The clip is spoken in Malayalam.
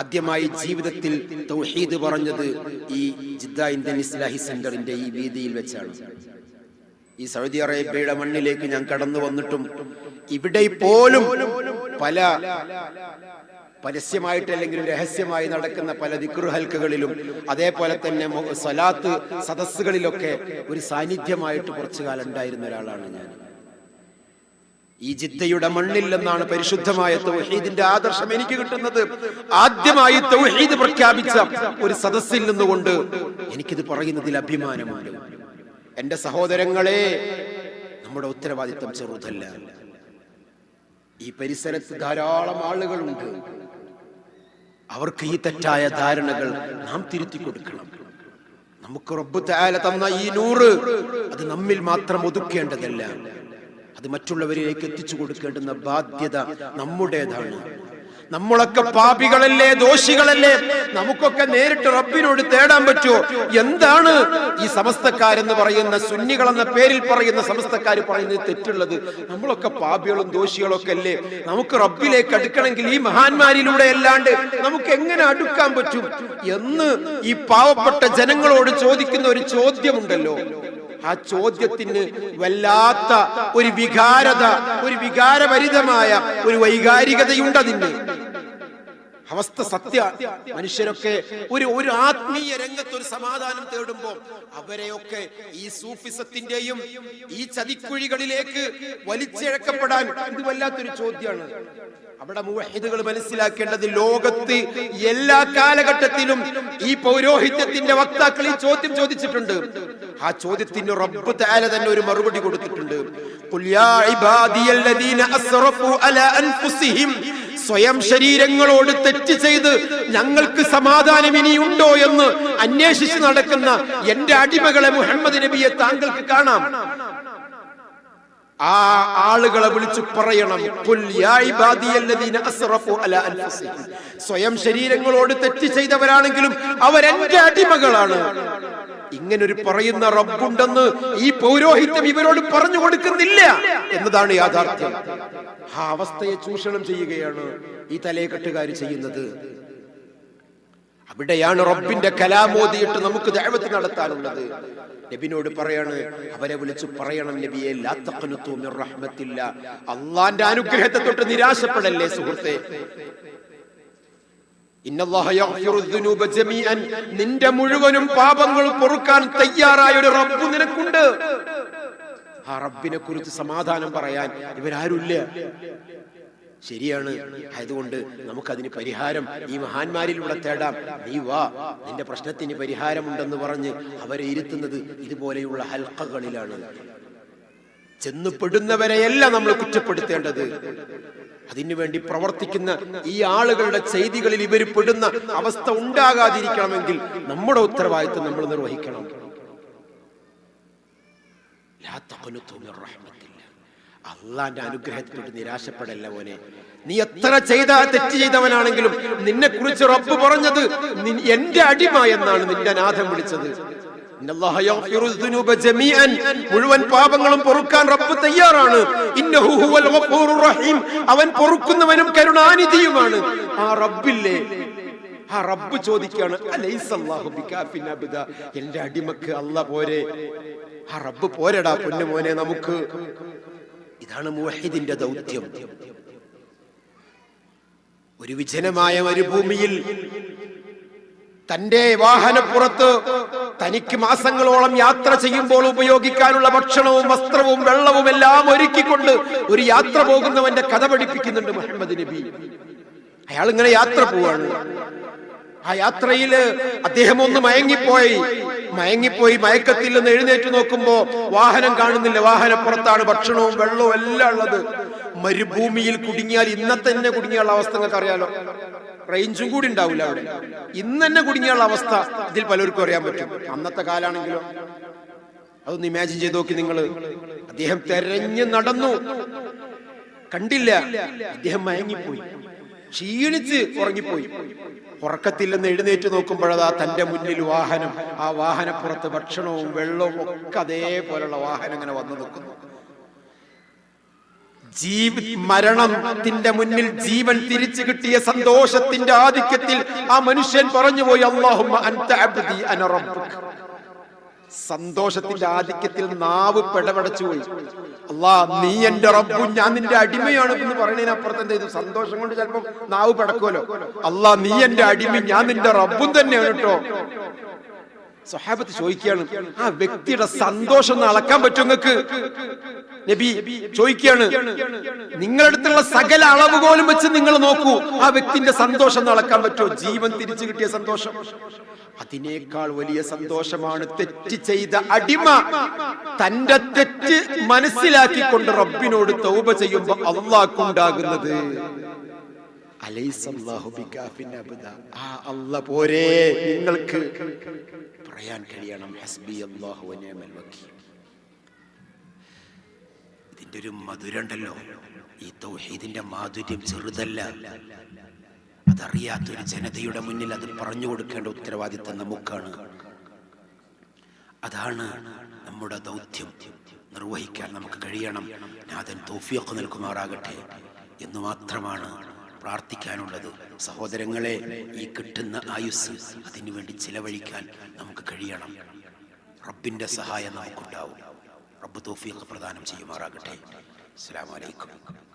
ആദ്യമായി ജീവിതത്തിൽ തൗഹീദ് പറഞ്ഞത് ഈ ജിദ്ദ ഇന്ത്യൻ ഇസ്ലാഹി സെന്ററിന്റെ ഈ വീതിയിൽ വെച്ചാണ്. ഈ സൗദി അറേബ്യയുടെ മണ്ണിലേക്ക് ഞാൻ കടന്നു വന്നിട്ടും ഇവിടെ പോലും പല പരസ്യമായിട്ട് അല്ലെങ്കിൽ രഹസ്യമായി നടക്കുന്ന പല ദിക്റുഹൽക്കുകളിലും അതേപോലെ തന്നെ സലാത്ത് സദസ്സുകളിലൊക്കെ ഒരു സാന്നിധ്യമായിട്ട് കുറച്ചു കാലം ഉണ്ടായിരുന്ന ഒരാളാണ് ഞാൻ. ഈ ജിദ്ദയുടെ മണ്ണിൽ നിന്നാണ് പരിശുദ്ധമായ തൗഹീദിന്റെ ആദർശം എനിക്ക് കിട്ടുന്നത്. ആദ്യമായി തൗഹീദ് പ്രഖ്യാപിച്ച ഒരു സദസ്സിൽ നിന്നുകൊണ്ട് എനിക്കിത് പറയുന്നതിൽ അഭിമാനമാണ് എന്റെ സഹോദരങ്ങളെ നമ്മുടെ ഉത്തരവാദിത്തം ചെറുതല്ല. ഈ പരിസരത്ത് ധാരാളം ആളുകളുണ്ട്. അവർക്ക് ഈ തെറ്റായ ധാരണകൾ നാം തിരുത്തി കൊടുക്കണം. നമുക്ക് റബ്ബ് തന്ന ഈ നൂറ് അത് നമ്മിൽ മാത്രം ഒതുക്കേണ്ടതല്ല. അത് മറ്റുള്ളവരിലേക്ക് എത്തിച്ചു കൊടുക്കേണ്ടുന്ന ബാധ്യത നമ്മുടേതാണ്. നമ്മളൊക്കെ പാപികളല്ലേ ദോഷികളല്ലേ? നമുക്കൊക്കെ നേരിട്ട് റബ്ബിനോട് തേടാൻ പറ്റുമോ? എന്താണ് ഈ സമസ്തക്കാരെന്ന് പറയുന്ന സുന്നികൾ എന്ന പേരിൽ പറയുന്ന സമസ്തക്കാർ പറയുന്നത് തെറ്റുള്ളത്? നമ്മളൊക്കെ പാപികളും ദോഷികളൊക്കെ അല്ലേ? നമുക്ക് റബ്ബിലേക്ക് അടുക്കണമെങ്കിൽ ഈ മഹാന്മാരിലൂടെ അല്ലാണ്ട് നമുക്ക് എങ്ങനെ അടുക്കാൻ പറ്റും? എന്ന് ഈ പാവപ്പെട്ട ജനങ്ങളോട് ചോദിക്കുന്ന ഒരു ചോദ്യമുണ്ടല്ലോ. ആ ചോദ്യത്തിന് വല്ലാത്ത ഒരു വികാരത ഒരു വികാരഭരിതമായ ഒരു വൈകാരികതയുണ്ട് അതിന് അവസ്ഥ സത്യ. മനുഷ്യരൊക്കെ ഒരു ഒരു ആത്മീയ രംഗത്ത് ഒരു സമാധാനം തേടുമ്പോൾ അവരെയൊക്കെ ഈ സൂഫിസത്തിന്റെയും ഈ ചതിക്കുഴികളിലേക്ക് വലിച്ചിഴക്കപ്പെടാൻ ഇത് വല്ലാത്തൊരു ചോദ്യമാണ്. അവിടെ മുവഹിദുകൾ മനസ്സിലാക്കേണ്ടത് ലോകത്ത് എല്ലാ കാലഘട്ടത്തിലും ഈ പൗരോഹിത്യത്തിന്റെ വക്താക്കൾ ഈ ചോദ്യം ചോദിച്ചിട്ടുണ്ട്. ആ ചോദ്യത്തിന് റബ്ബ് താല തന്നെ ഒരു മറുപടി കൊടുത്തിട്ടുണ്ട്. സ്വയം ശരീരങ്ങളോട് തെറ്റ് ചെയ്ത് ഞങ്ങൾക്ക് സമാധാനം ഇനിയുണ്ടോ എന്ന് അന്വേഷിച്ച് നടക്കുന്ന എന്റെ അടിമകളെ മുഹമ്മദ് നബിയെ താങ്കൾക്ക് കാണാം. ആ ആളുകളെ വിളിച്ചു പറയണം. സ്വയം ശരീരങ്ങളോട് തെറ്റ് ചെയ്തവരാണെങ്കിലും അവരെന്റെ അടിമകളാണ്. ഇങ്ങനൊരു പറയുന്ന റബ്ബുണ്ടെന്ന് ഈ പൗരോഹിത്യം ഇവരോട് പറഞ്ഞു കൊടുക്കുന്നില്ല എന്നതാണ് യാഥാർത്ഥ്യം. ആ അവസ്ഥയെ ചൂഷണം ചെയ്യുകയാണ് ഈ തലയെക്കെട്ടുകാർ ചെയ്യുന്നത്. അവിടെയാണ് റബ്ബിന്റെ കലാമോദിയിട്ട് നമുക്ക് ദഅവത്ത് നടത്താനുള്ളത്. നബിനോട് പറയാണ് അവരെ വിളിച്ചു പറയണം നബിയെ അള്ളാന്റെ അനുഗ്രഹത്തെ തൊട്ട് നിരാശപ്പെടല്ലേ സുഹൃത്തെ? നിന്റെ മുഴുവനും പാപങ്ങൾ പൊറുക്കാൻ തയ്യാറായ ഒരു റബ്ബ് നിനക്കുണ്ട്. ആ റബ്ബിനെ കുറിച്ച് സമാധാനം പറയാൻ ഇവരാരുമില്ല ശരിയാണ്. ആയതുകൊണ്ട് നമുക്കതിന് പരിഹാരം ഈ മഹാന്മാരിലൂടെ തേടാം. നീ വാ നിന്റെ പ്രശ്നത്തിന് പരിഹാരമുണ്ടെന്ന് പറഞ്ഞ് അവരെ ഇരുത്തുന്നത് ഇതുപോലെയുള്ള ഹൽക്കകളിലാണ്. ചെന്നുപെടുന്നവരെയല്ല നമ്മൾ കുറ്റപ്പെടുത്തേണ്ടത്. അതിനുവേണ്ടി പ്രവർത്തിക്കുന്ന ഈ ആളുകളുടെ ചെയ്തികളിൽ ഇവർ പെടുന്ന അവസ്ഥ ഉണ്ടാകാതിരിക്കണമെങ്കിൽ നമ്മുടെ ഉത്തരവാദിത്വം നമ്മൾ നിർവഹിക്കണം. മിർ. അള്ളാന്റെ അനുഗ്രഹത്തിലോട്ട് നിരാശപ്പെടല്ല മോനെ. നീ എത്ര ചെയ്ത തെറ്റ് ചെയ്തവനാണെങ്കിലും നിന്നെ കുറിച്ച് റബ്ബ് പറഞ്ഞത് എന്റെ അടിമ എന്നാണ് നിന്റെ നാഥം വിളിച്ചത്. മുഴുവൻ പാപങ്ങളും പൊറുക്കാൻ റബ്ബ് തയ്യാറാണ്. അവൻ പൊറുക്കുന്നവനും കരുണാനിധിയുമാണ്. ആ റബ്ബില്ലേ? ആ റബ്ബ് ചോദിക്കുകയാണ് എന്റെ അടിമക്ക് അല്ല പോരെ. ആ റബ്ബ് പോരടാ പൊന്നു മോനെ നമുക്ക്. ഇതാണ് മുവഹിദിന്റെ ദൗത്യം. ഒരു വിജനമായ മരുഭൂമിയിൽ തന്റെ വാഹനപ്പുറത്ത് തനിക്ക് മാസങ്ങളോളം യാത്ര ചെയ്യുമ്പോൾ ഉപയോഗിക്കാനുള്ള ഭക്ഷണവും വസ്ത്രവും വെള്ളവും എല്ലാം ഒരുക്കിക്കൊണ്ട് ഒരു യാത്ര പോകുന്നവന്റെ കഥ പഠിപ്പിക്കുന്നുണ്ട് മുഹമ്മദ് നബി. അയാൾ ഇങ്ങനെ യാത്ര പോവാണ്. ആ യാത്രയിൽ അദ്ദേഹം ഒന്ന് മയങ്ങിപ്പോയി. മയങ്ങിപ്പോയി മയക്കത്തിൽ നിന്ന് എഴുന്നേറ്റ് നോക്കുമ്പോ വാഹനം കാണുന്നില്ല. വാഹനപ്പുറത്താണ് ഭക്ഷണവും വെള്ളവും എല്ലാം ഉള്ളത്. മരുഭൂമിയിൽ കുടുങ്ങിയാൽ ഇന്നത്തെ തന്നെ കുടുങ്ങിയുള്ള അവസ്ഥ നിങ്ങൾക്ക് അറിയാലോ? റേഞ്ചും കൂടി ഉണ്ടാവില്ല അവിടെ. ഇന്ന് തന്നെ കുടുങ്ങിയുള്ള അവസ്ഥ ഇതിൽ പലർക്കും അറിയാൻ പറ്റും. അന്നത്തെ കാലാണെങ്കിലോ. അതൊന്ന് ഇമാജിൻ ചെയ്ത് നോക്കി നിങ്ങൾ അദ്ദേഹം തെരഞ്ഞു നടന്നു. കണ്ടില്ല. അദ്ദേഹം മയങ്ങിപ്പോയി. ക്ഷീണിച്ച് ഉറങ്ങിപ്പോയി. ഉറക്കത്തിൽ നിന്ന് എഴുന്നേറ്റ് നോക്കുമ്പോഴതാ തന്റെ മുന്നിൽ വാഹനം ആ വാഹനപ്പുറത്ത് ഭക്ഷണവും വെള്ളവും ഒക്കെ അതേപോലുള്ള വാഹനം ഇങ്ങനെ വന്നു നിൽക്കുന്നു. ജീവ മരണത്തിന്റെ മുന്നിൽ ജീവൻ തിരിച്ചു കിട്ടിയ സന്തോഷത്തിന്റെ ആധിക്യത്തിൽ ആ മനുഷ്യൻ പറഞ്ഞുപോയി അള്ളാഹുമ്മ അബ്ദി സന്തോഷത്തിന്റെ ആധിക്യത്തിൽ നാവ് പെടപടച്ചു പോയി. അല്ലാ നീ എന്റെ റബ്ബു ഞാൻ നിന്റെ അടിമയാണ് എന്ന് പറയുന്നതിനപ്പുറത്ത് എന്ത് ചെയ്തു? സന്തോഷം കൊണ്ട് ചിലപ്പോ നാവ് പെടക്കുമല്ലോ. അല്ലാ നീ എന്റെ അടിമ ഞാൻ നിന്റെ റബ്ബും തന്നെയാണ് കേട്ടോ. സ്വഹാബത്ത് ചോദിക്കുകയാണ് ആ വ്യക്തിയുടെ സന്തോഷം ഒന്ന് അളക്കാൻ പറ്റും നിങ്ങൾക്ക്? നബി ചോദിക്കുകയാണ് നിങ്ങളുടെ അടുത്തുള്ള സകല അളവുകോലും വെച്ച് നിങ്ങൾ നോക്കൂ ആ വ്യക്തിന്റെ സന്തോഷം ഒന്ന് അളക്കാൻ പറ്റുമോ? ജീവൻ തിരിച്ചു കിട്ടിയ സന്തോഷം. അതിനേക്കാൾ വലിയ സന്തോഷമാണ് തെറ്റ് ചെയ്ത അടിമ. തന്റെ തെറ്റ് മനസ്സിലാക്കി കൊണ്ട് റബ്ബിനോട് തൗബ ചെയ്യുമ്പോ അള്ളാക്കുണ്ടാകുന്നത് അലൈസല്ലാഹു ബികാഫിൻ അബ്ദ. ആ അല്ല പോരേ നിങ്ങൾക്ക് പറയാൻ കഴിയണം. ഹസ്ബി നിഅമൽ വക്കീൽ. ഇതിന്റെ ഒരു മധുരണ്ടല്ലോ ഈ തൗഹീദിന്റെ മാധുര്യം ചെറുതല്ല. അതറിയാത്തൊരു ജനതയുടെ മുന്നിൽ അത് പറഞ്ഞു കൊടുക്കേണ്ട ഉത്തരവാദിത്തം നമുക്കാണ്. അതാണ് നമ്മുടെ ദൗത്യം. നിർവഹിക്കാൻ നമുക്ക് കഴിയണം. നാഥൻ തൗഫീഖ് നൽകുമാറാകട്ടെ എന്ന് മാത്രമാണ് പ്രാർത്ഥിക്കാനുള്ളത്. സഹോദരങ്ങളെ ഈ കിട്ടുന്ന ആയുസ് അതിനുവേണ്ടി ചിലവഴിക്കാൻ നമുക്ക് കഴിയണം. റബ്ബിന്റെ സഹായം നമുക്കുണ്ടാവും. റബ്ബ് തൗഫീഖ് പ്രദാനം ചെയ്യുമാറാകട്ടെ. അസ്സലാമു അലൈക്കും.